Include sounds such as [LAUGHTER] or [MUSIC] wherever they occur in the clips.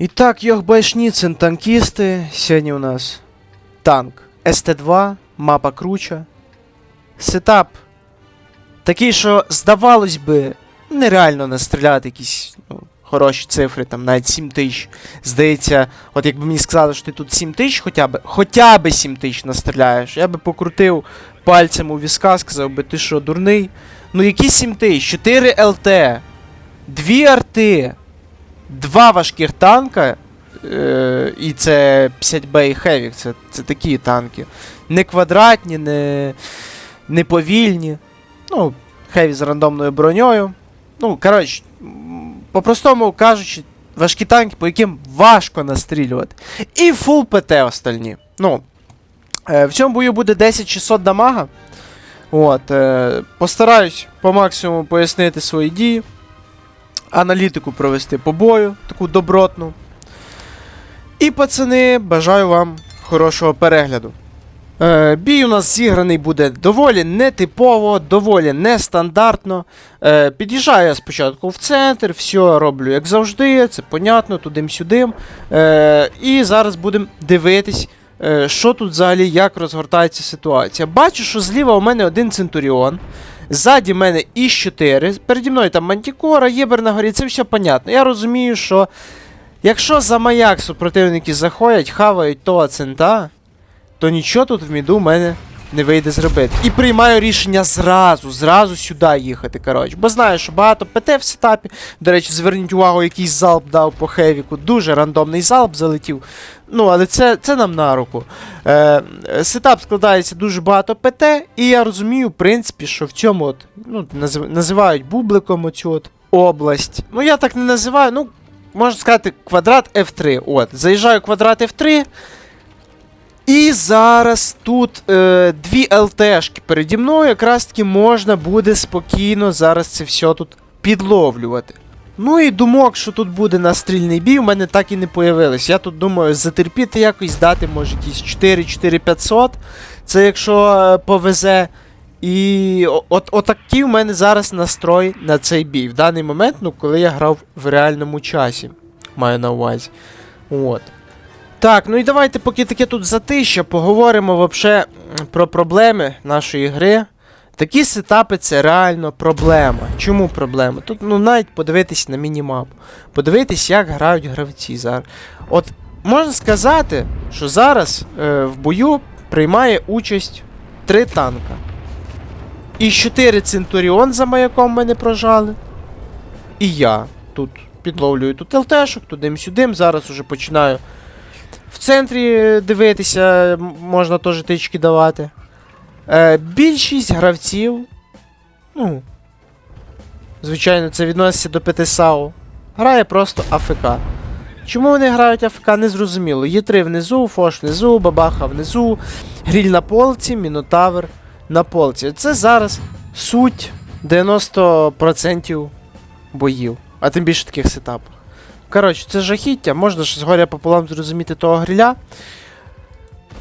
І так, Йохбайшніцин, танкісти. Сьогодні у нас танк СТ-2, мапа круча. Сетап такий, що здавалось би, нереально настріляти якісь ну, хороші цифри, там навіть 7 тисяч. Здається, от якби мені сказали, що ти тут 7 тисяч хоча б, хоча б 7 тисяч настріляєш, я би покрутив пальцем у візка, сказав би, ти що, дурний? Ну які 7 тисяч? 4 ЛТ, 2 арти, 2 важких танка. Е, і це 50Б і Хевік, це, це такі танки. Не квадратні, не, не повільні. Ну, Хеві з рандомною броньою. Ну, коротше, по-простому кажучи, важкі танки, по яким важко настрілювати. І фул ПТ остальні. Ну, е, в цьому бою буде 10-600 дамага. От, е, постараюсь по максимуму пояснити свої дії. Аналітику провести по бою, таку добротну. І, пацани, бажаю вам хорошого перегляду. Е, бій у нас зіграний буде доволі нетипово, доволі нестандартно. Е, під'їжджаю я спочатку в центр, все роблю як завжди, це понятно, тудим-сюдим. Е, і зараз будемо дивитись, е, що тут взагалі, як розгортається ситуація. Бачу, що зліва у мене один Центуріон. Ззаді мене і 4 переді мною там Мантікора, Єбер на горі, це все понятно. Я розумію, що якщо за маяк супротивники заходять, хавають того цента, то нічого тут в міду в мене не вийде зробити. І приймаю рішення зразу, зразу сюди їхати. коротше. Бо знаю, що багато ПТ в сетапі. До речі, зверніть увагу, який залп дав по Хевіку. Дуже рандомний залп залетів. Ну, але це, це нам на руку. Е, сетап складається дуже багато ПТ, і я розумію, в принципі, що в цьому от, ну, назив- називають бубликом оцю от область. Ну, я так не називаю, ну, можна сказати, квадрат F3. От, заїжджаю квадрат F3. І зараз тут е, дві ЛТшки переді мною, якраз таки можна буде спокійно зараз це все тут підловлювати. Ну і думок, що тут буде настрільний бій, у мене так і не появилось. Я тут думаю, затерпіти якось, дати, може, якісь 4-4500. Це якщо е, повезе. І от, отакий у мене зараз настрой на цей бій. В даний момент, ну, коли я грав в реальному часі. Маю на увазі. От. Так, ну і давайте, поки таке тут затища, поговоримо вообще про проблеми нашої гри. Такі сетапи це реально проблема. Чому проблема? Тут ну навіть подивитись на мінімап, подивитись, як грають гравці зараз. От можна сказати, що зараз е, в бою приймає участь три танка. І 4 Центуріон за маяком мене прожали. І я тут підловлюю тут ЛТшок, тудим-сюдим. Зараз уже починаю в центрі дивитися, можна теж тички давати. Е, більшість гравців, ну, звичайно, це відноситься до 5 САУ, грає просто АФК. Чому вони грають АФК, не зрозуміло. Є 3 внизу, Фош внизу, Бабаха внизу, Гріль на полці, Мінотавр на полці. Це зараз суть 90% боїв, а тим більше таких сетапах. Коротше, це жахіття, можна ж згоря пополам зрозуміти того гріля.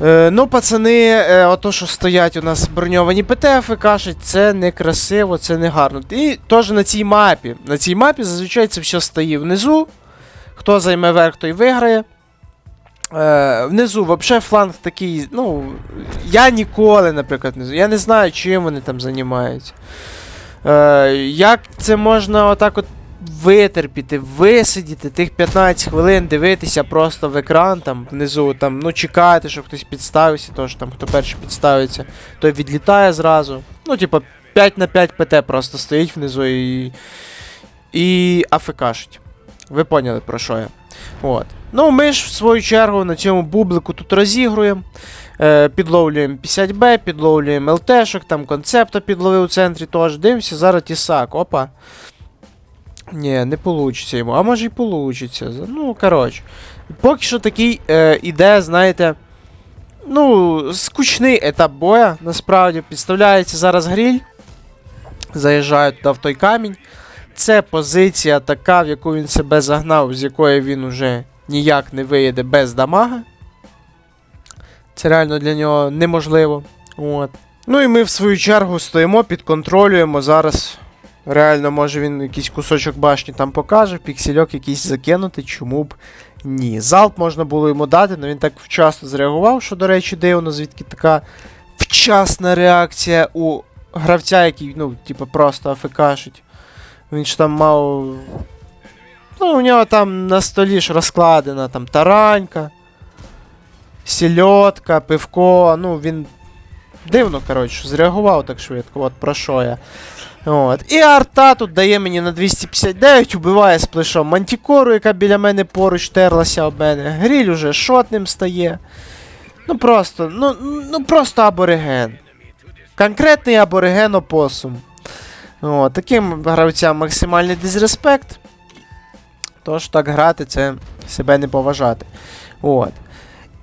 Е, ну, пацани, е, ото, що стоять у нас броньовані ПТФ, кажуть, це не красиво, це не гарно. І теж на цій мапі. На цій мапі зазвичай це все стоїть внизу. Хто займе верх, той виграє. Е, внизу, взагалі, фланг такий. Ну, я ніколи, наприклад, знаю. Я не знаю, чим вони там займаються. Е, як це можна отак от витерпіти, висидіти тих 15 хвилин, дивитися просто в екран там внизу, там, ну чекати, щоб хтось підставився, тож там хто перший підставиться, той відлітає зразу. Ну, типа, 5 на 5 ПТ просто стоїть внизу і. І АФКшить. Ви поняли про що я. От. Ну, ми ж в свою чергу на цьому бублику тут розігруємо. Е, підловлюємо 50Б, підловлюємо ЛТшок, там концепта підловив у центрі теж. Дивимося, зараз тісак. Опа. Ні, не получиться йому. А може й получиться. Ну, коротше. Поки що такий е, іде, знаєте. Ну, скучний етап боя, насправді. Підставляється зараз гріль. Заїжджають туди в той камінь. Це позиція така, в яку він себе загнав, з якої він уже ніяк не виїде без дамага. Це реально для нього неможливо. От. Ну і ми в свою чергу стоїмо, підконтролюємо зараз Реально, може він якийсь кусочок башні там покаже, піксельок якийсь закинути, чому б ні. Залп можна було йому дати, але він так вчасно зреагував, що, до речі, дивно, звідки така вчасна реакція у гравця, який, ну, типу, просто афекашить. Він ж там мав. Ну, у нього там на столі ж розкладена там таранька, сільотка, пивко. Ну, він дивно, коротше, зреагував так швидко. От про що я. От. І арта тут дає мені на 259, убиває сплешом мантікору, яка біля мене поруч терлася об мене. Гріль уже шотним стає. Ну просто, ну, ну просто абориген. Конкретний абориген опосум. О, таким гравцям максимальний дизреспект. Тож так грати, це себе не поважати. От.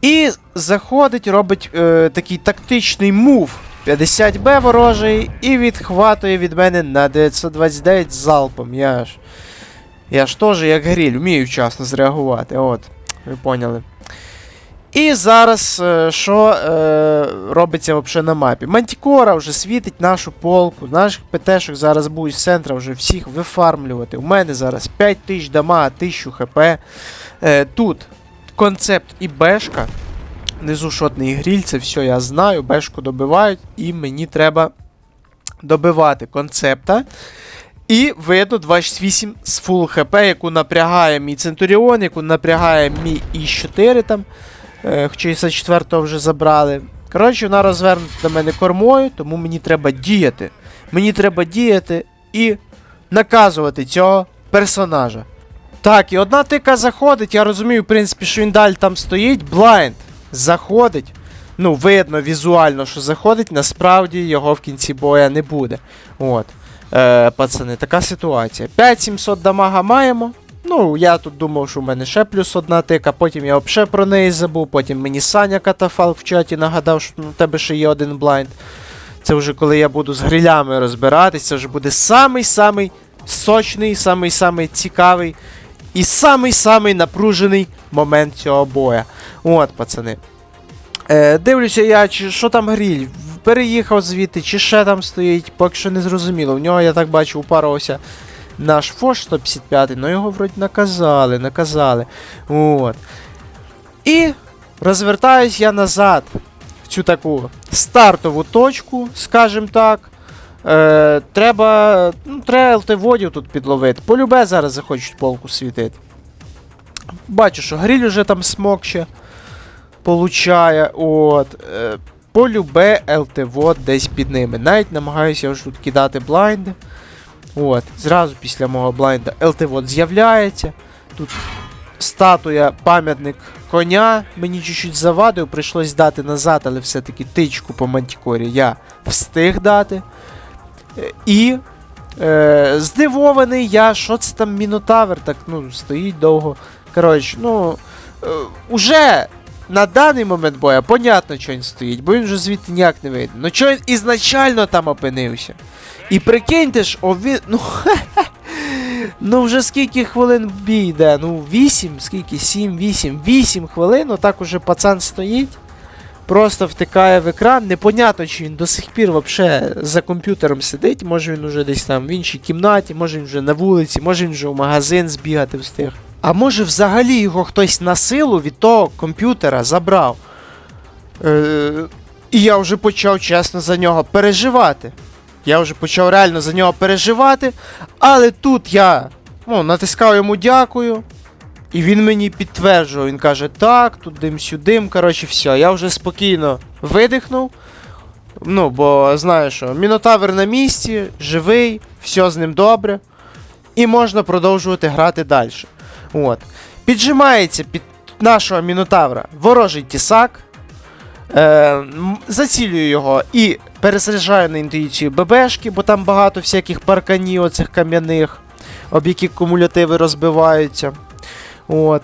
І заходить, робить е, такий тактичний мув. 50Б ворожий і відхватує від мене на 929 залпом. Я ж. Я ж теж як гріль, вмію вчасно зреагувати. От, ви поняли. І зараз е, що е, робиться взагалі на мапі? Мантікора вже світить нашу полку. Наших ПТшок зараз будуть з центра вже всіх вифармлювати. У мене зараз 5000 дамага, 1000 хп. Е, тут концепт і бешка. Внизу шотний гріль, це все я знаю. Бешку добивають, і мені треба добивати концепта. І видно 268 з фул хп, яку напрягає мій Центуріон, яку напрягає мій І4 там. Е, хоча і 4 вже забрали. Коротше, вона розвернута до мене кормою, тому мені треба діяти. Мені треба діяти і наказувати цього персонажа. Так, і одна тика заходить, я розумію, в принципі, що він далі там стоїть. Блайнд заходить. Ну, видно візуально, що заходить, насправді його в кінці боя не буде. От. Е, пацани, така ситуація. 5700 дамага маємо. Ну, я тут думав, що в мене ще плюс одна тика, потім я взагалі про неї забув, потім мені Саня Катафалк в чаті нагадав, що ну, у тебе ще є один блайнд. Це вже коли я буду з грилями розбиратися, це вже буде самий-самий сочний, самий-самий цікавий і самий-самий напружений момент цього боя. От, пацани. Е, дивлюся я, чи що там гріль. Переїхав звідти, чи ще там стоїть, поки що не зрозуміло. В нього, я так бачу, упаровся наш Фош 155, ну його вроді наказали, наказали. От. І розвертаюсь я назад в цю таку стартову точку, скажімо так. Е, треба. Ну, треба ЛТ-водів тут підловити. Полюбе зараз захочуть полку світити. Бачу, що гріль уже там смокче. Получає. От. Е, полюбе ЛТ-вод десь під ними. Навіть намагаюся вже тут кидати блайнди. От, зразу після мого блайнда ЛТ-вод з'являється. Тут статуя, пам'ятник коня. Мені чуть-чуть завадив, прийшлось дати назад, але все-таки тичку по мантікорі я встиг дати. І е, здивований я, що це там Мінотавр, так ну, стоїть довго. Коротше, ну. Е, уже на даний момент боя, понятно, що він стоїть, бо він вже звідти ніяк не вийде. Ну чого він ізначально там опинився? І прикиньте ж, о, він. Ну, [LAUGHS] ну вже скільки хвилин бій йде? Ну, 8, скільки? 7, 8, 8 хвилин, отак уже пацан стоїть. Просто втикає в екран. Непонятно, чи він до сих пір вообще за комп'ютером сидить. Може він уже десь там в іншій кімнаті, може він вже на вулиці, може він вже в магазин збігати встиг. А може взагалі його хтось на силу від того комп'ютера забрав. Е, і я вже почав чесно за нього переживати. Я вже почав реально за нього переживати. Але тут я ну, натискав йому дякую. І він мені підтверджував, він каже, так, тут дим сюдим, коротше, все. Я вже спокійно видихнув. Ну, бо знаю, що Мінотавр на місці, живий, все з ним добре. І можна продовжувати грати далі. От. Піджимається під нашого Мінотавра ворожий тісак. Е, зацілюю його і пересаджаю на інтуїцію ББшки, бо там багато всяких парканів оцих кам'яних, об які кумулятиви розбиваються. От.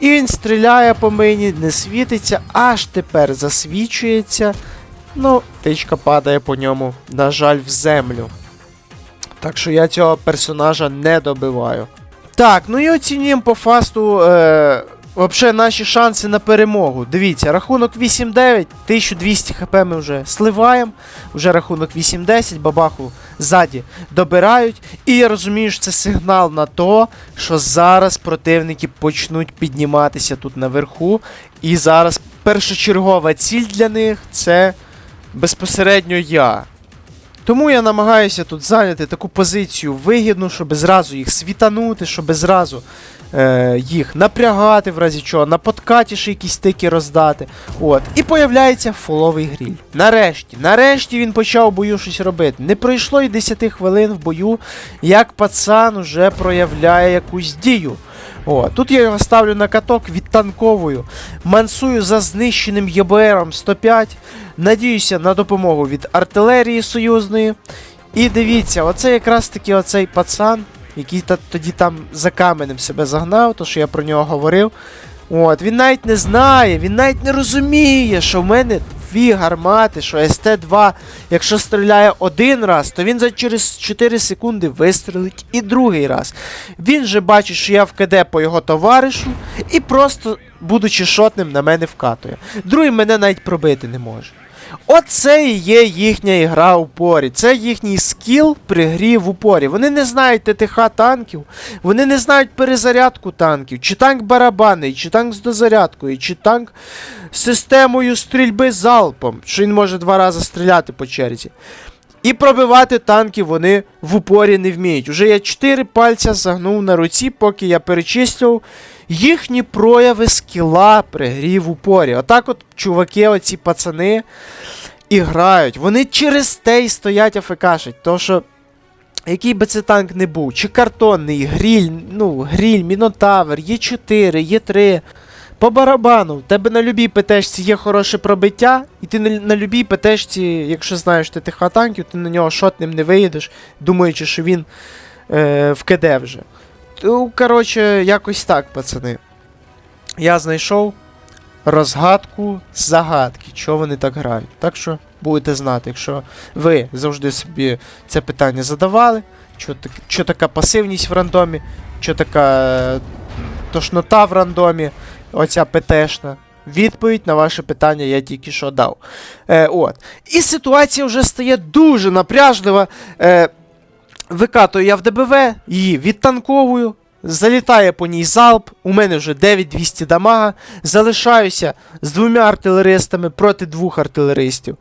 І він стріляє по мені, не світиться, аж тепер засвічується. Ну, тичка падає по ньому, на жаль, в землю. Так що я цього персонажа не добиваю. Так, ну і оцінюємо по фасту е, Взагалі, наші шанси на перемогу. Дивіться, рахунок 8-9, 1200 хп ми вже сливаємо. Вже рахунок 8-10, бабаху ззаді добирають. І я розумію, що це сигнал на то, що зараз противники почнуть підніматися тут наверху. І зараз першочергова ціль для них це безпосередньо я. Тому я намагаюся тут зайняти таку позицію вигідну, щоб зразу їх світанути, щоб зразу е, їх напрягати, в разі чого, на подкаті ще якісь стики роздати. От. І появляється фоловий гріль. Нарешті, нарешті він почав бою щось робити. Не пройшло й 10 хвилин в бою, як пацан уже проявляє якусь дію. О, тут я його ставлю на каток, відтанковую, мансую за знищеним ЄБРом 105. Надіюся на допомогу від артилерії союзної. І дивіться, оце якраз таки оцей пацан, який тоді там за каменем себе загнав, то що я про нього говорив. От, він навіть не знає, він навіть не розуміє, що в мене дві гармати, що СТ-2, якщо стріляє один раз, то він за через 4 секунди вистрелить і другий раз. Він же бачить, що я в КД по його товаришу, і просто, будучи шотним, на мене вкатує. Другий мене навіть пробити не може. Оце і є їхня ігра в упорі. Це їхній скіл при грі в упорі. Вони не знають ТТХ танків, вони не знають перезарядку танків, чи танк барабанний, чи танк з дозарядкою, чи танк з системою стрільби залпом, що він може два рази стріляти по черзі. І пробивати танки вони в упорі не вміють. Уже я 4 пальця загнув на руці, поки я перечислював їхні прояви скіла при грі в упорі. Отак от чуваки, оці пацани, і грають. Вони через те й стоять АФКшать. То що. Який би це танк не був, чи картонний, гріль, ну, гріль, мінотавр, Є4, Є3. По барабану, в тебе на любій ПТшці є хороше пробиття, і ти на, любій ПТшці, якщо знаєш ТТХ танків, ти на нього шотним не виїдеш, думаючи, що він е, в КД вже. Ну, коротше, якось так, пацани. Я знайшов розгадку загадки, чого вони так грають. Так що будете знати, якщо ви завжди собі це питання задавали, що, так, що така пасивність в рандомі, що така тошнота в рандомі, оця ПТшна. Відповідь на ваше питання я тільки що дав. Е, от. І ситуація вже стає дуже напряжлива. Е, викатую я в ДБВ, її відтанковую, залітає по ній залп, у мене вже 9200 дамага, залишаюся з двома артилеристами проти двох артилеристів.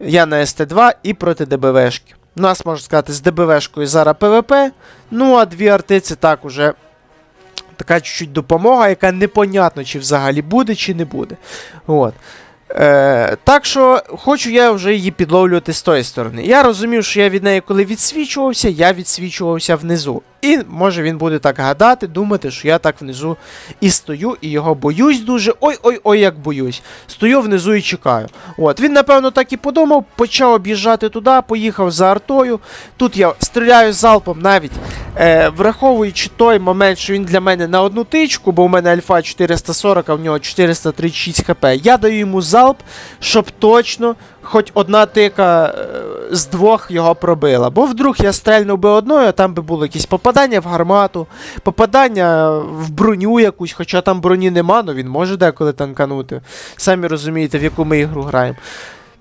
Я на СТ2 і проти ДБВшки. У нас, можна сказати, з ДБВшкою зараз ПВП, ну а дві арти це так уже така чуть-чуть допомога, яка непонятно, чи взагалі буде, чи не буде. От. Е, так що хочу я вже її підловлювати з тої сторони. Я розумів, що я від неї, коли відсвічувався, я відсвічувався внизу. І може він буде так гадати, думати, що я так внизу і стою, і його боюсь дуже. Ой-ой-ой, як боюсь. Стою внизу і чекаю. От, Він, напевно, так і подумав, почав об'їжджати туди, поїхав за артою. Тут я стріляю залпом навіть. Е, враховуючи той момент, що він для мене на одну тичку, бо у мене альфа 440, а в нього 436 хп. Я даю йому залп, щоб точно хоч одна тика е, з двох його пробила. Бо вдруг я стрельнув би одною, а там би було якесь попадання в гармату, попадання в броню якусь, хоча там броні нема, ну він може деколи танканути. Самі розумієте, в яку ми ігру граємо.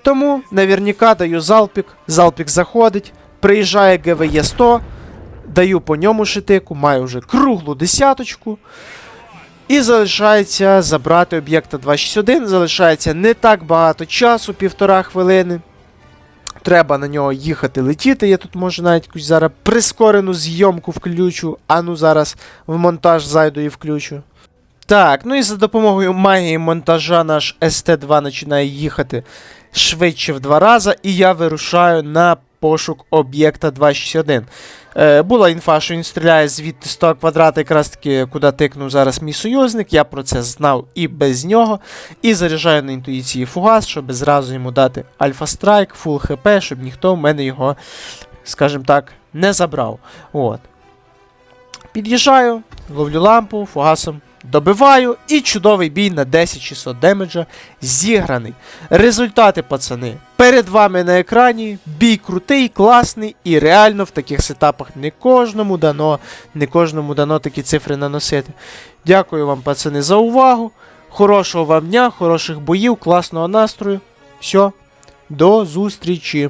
Тому наверняка даю залпік, залпік заходить, приїжджає ГВЄ 100. Даю по ньому шитику, маю вже круглу десяточку. І залишається забрати об'єкта 261. Залишається не так багато часу, півтора хвилини. Треба на нього їхати летіти. Я тут можу навіть якусь зараз прискорену зйомку включу. А ну зараз в монтаж зайду і включу. Так, ну і за допомогою магії монтажа наш СТ2 починає їхати швидше в два рази, і я вирушаю на пошук об'єкта 261. Е, була інфа, що він стріляє звідти з того квадрата, якраз таки, куди тикнув зараз мій союзник. Я про це знав і без нього. І заряджаю на інтуїції фугас, щоб зразу йому дати альфа-страйк, фул хп, щоб ніхто в мене його, скажімо так, не забрав. От. Під'їжджаю, ловлю лампу, фугасом Добиваю і чудовий бій на 10600 демеджа зіграний. Результати, пацани, перед вами на екрані. Бій крутий, класний і реально в таких сетапах не кожному дано, не кожному дано такі цифри наносити. Дякую вам, пацани, за увагу. Хорошого вам дня, хороших боїв, класного настрою. Все, до зустрічі!